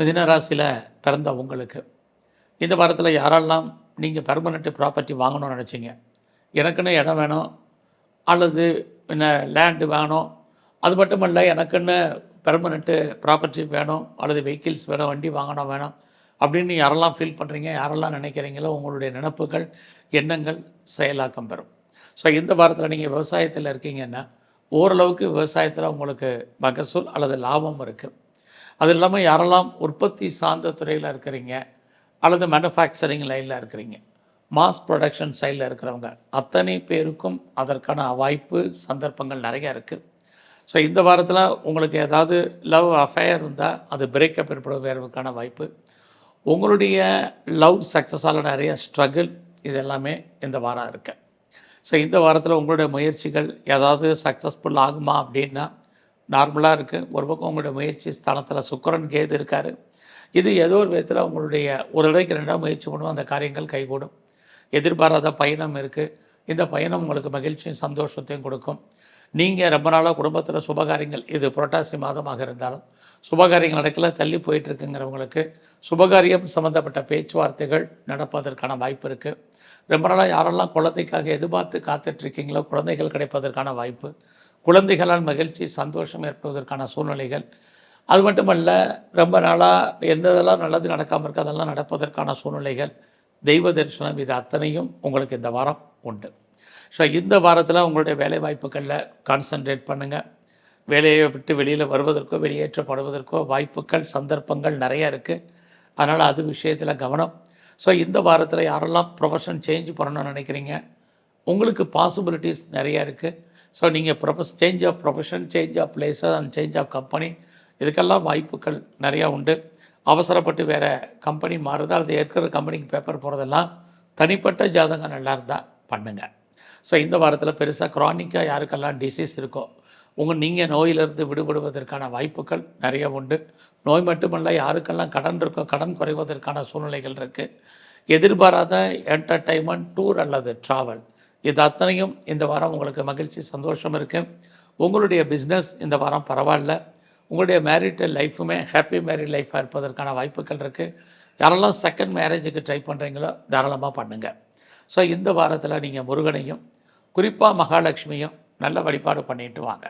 மிதின ராசியில் பிறந்த உங்களுக்கு. இந்த வாரத்தில் யாரெல்லாம் நீங்கள் பெர்மனெண்ட் ப்ராப்பர்ட்டி வாங்கணும்னு நினச்சிங்க? எனக்குன்னு இடம் வேணும் அல்லது என்ன லேண்டு வேணும் அது மட்டும் இல்லை எனக்குன்னு பெர்மனெண்ட்டு ப்ராப்பர்ட்டி வேணும் அல்லது வெஹிக்கிள்ஸ் வேணும் வண்டி வாங்கணும் வேணும் அப்படின்னு யாரெல்லாம் ஃபீல் பண்ணுறீங்க யாரெல்லாம் நினைக்கிறீங்களோ உங்களுடைய நினப்புகள் எண்ணங்கள் செயலாக்கம் பெறும். ஸோ இந்த வாரத்தில் நீங்கள் விவசாயத்தில் இருக்கீங்கன்னா ஓரளவுக்கு விவசாயத்தில் உங்களுக்கு மகசூல் அல்லது லாபம் இருக்குது அது இல்லாமல் யாரெல்லாம் உற்பத்தி சார்ந்த துறையில் இருக்கிறீங்க அல்லது மேனுஃபேக்சரிங் லைனில் இருக்கிறீங்க மாஸ் ப்ரொடக்ஷன் சைடில் இருக்கிறவங்க அத்தனை பேருக்கும் அதற்கான வாய்ப்பு சந்தர்ப்பங்கள் நிறையா இருக்குது ஸோ இந்த வாரத்தில் உங்களுக்கு ஏதாவது லவ் அஃபேர் இருந்தால் அது பிரேக்கப் ஏற்படுவதற்கான வாய்ப்பு. உங்களுடைய லவ் சக்ஸஸால் நிறைய ஸ்ட்ரகிள் இது எல்லாமே இந்த வாரம் இருக்கு. ஸோ இந்த வாரத்தில் உங்களுடைய முயற்சிகள் ஏதாவது சக்ஸஸ்ஃபுல் ஆகுமா அப்படின்னா நார்மலாக இருக்குது ஒரு பக்கம் உங்களுடைய முயற்சி ஸ்தானத்தில் சுக்கரன் கேது இருக்கார். இது ஏதோ ஒரு விதத்தில் உங்களுடைய ஒரு இடைக்கு ரெண்டாக முயற்சி பண்ணுவோம் அந்த காரியங்கள் கைகூடும். எதிர்பாராத பயணம் இருக்குது இந்த பயணம் உங்களுக்கு மகிழ்ச்சியும் சந்தோஷத்தையும் கொடுக்கும். நீங்கள் ரொம்ப நாளாக குடும்பத்தில் சுபகாரியங்கள் இது புரட்டாசி மாதமாக இருந்தாலும் சுபகாரியங்கள் நடக்கல தள்ளி போயிட்டு இருக்குங்கிறவங்களுக்கு சுபகாரியம் சம்மந்தப்பட்ட பேச்சுவார்த்தைகள் நடப்பதற்கான வாய்ப்பு இருக்குது ரொம்ப நாளாக யாரெல்லாம் குழந்தைக்காக எதிர்பார்த்து காத்துட்ருக்கீங்களோ குழந்தைகள் கிடைப்பதற்கான வாய்ப்பு. குழந்தைகளால் மகிழ்ச்சி சந்தோஷம் ஏற்படுவதற்கான சூழ்நிலைகள். அது மட்டுமல்ல ரொம்ப நாளாக எந்ததெல்லாம் நல்லது நடக்காமல் இருக்கு அதெல்லாம் நடப்பதற்கான சூழ்நிலைகள். தெய்வ தரிசனம் இது அத்தனையும் உங்களுக்கு இந்த வாரம் உண்டு. ஸோ இந்த வாரத்தில் உங்களுடைய வேலை வாய்ப்புகளில் கான்சன்ட்ரேட் பண்ணுங்கள் வேலையை விட்டு வெளியில் வருவதற்கோ வெளியேற்றப்படுவதற்கோ வாய்ப்புகள் சந்தர்ப்பங்கள் நிறைய இருக்குது அதனால் அது விஷயத்தில் கவனம். ஸோ இந்த வாரத்தில் யாரெல்லாம் ப்ரொஃபஷன் சேஞ்ச் பண்ணணும்னு நினைக்கிறீங்க? உங்களுக்கு பாசிபிலிட்டிஸ் நிறைய இருக்குது ஸோ நீங்கள் profess change of profession change of places and change of company இதுக்கெல்லாம் வாய்ப்புகள் நிறையா உண்டு. அவசரப்பட்டு வேறு கம்பெனி மாறுதா அது ஏற்கிற கம்பெனிக்கு பேப்பர் போகிறதெல்லாம் தனிப்பட்ட ஜாதகம் நல்லா இருந்தால் பண்ணுங்கள் ஸோ இந்த வாரத்தில் பெருசாக க்ரானிக்காக யாருக்கெல்லாம் டிசீஸ் இருக்கோ உங்கள் நீங்கள் நோயிலிருந்து விடுபடுவதற்கான வாய்ப்புகள் நிறைய உண்டு. நோய் மட்டுமல்ல யாருக்கெல்லாம் கடன் இருக்கோ கடன் குறைவதற்கான சூழ்நிலைகள் இருக்குது எதிர்பாராத என்டர்டைன்மெண்ட் டூர் அல்லது ட்ராவல் இது அத்தனையும் இந்த வாரம் உங்களுக்கு மகிழ்ச்சி சந்தோஷம் இருக்குது உங்களுடைய பிஸ்னஸ் இந்த வாரம் பரவாயில்ல. உங்களுடைய மேரிட் லைஃப்புமே ஹாப்பி மேரிட் லைஃபாக இருப்பதற்கான வாய்ப்புகள் இருக்குது யாரெல்லாம் செகண்ட் மேரேஜுக்கு ட்ரை பண்ணுறீங்களோ தாராளமாக பண்ணுங்கள் ஸோ இந்த வாரத்தில் நீங்கள் முருகனையும் குறிப்பாக மகாலட்சுமியும் நல்ல வழிபாடு பண்ணிட்டு வாங்க.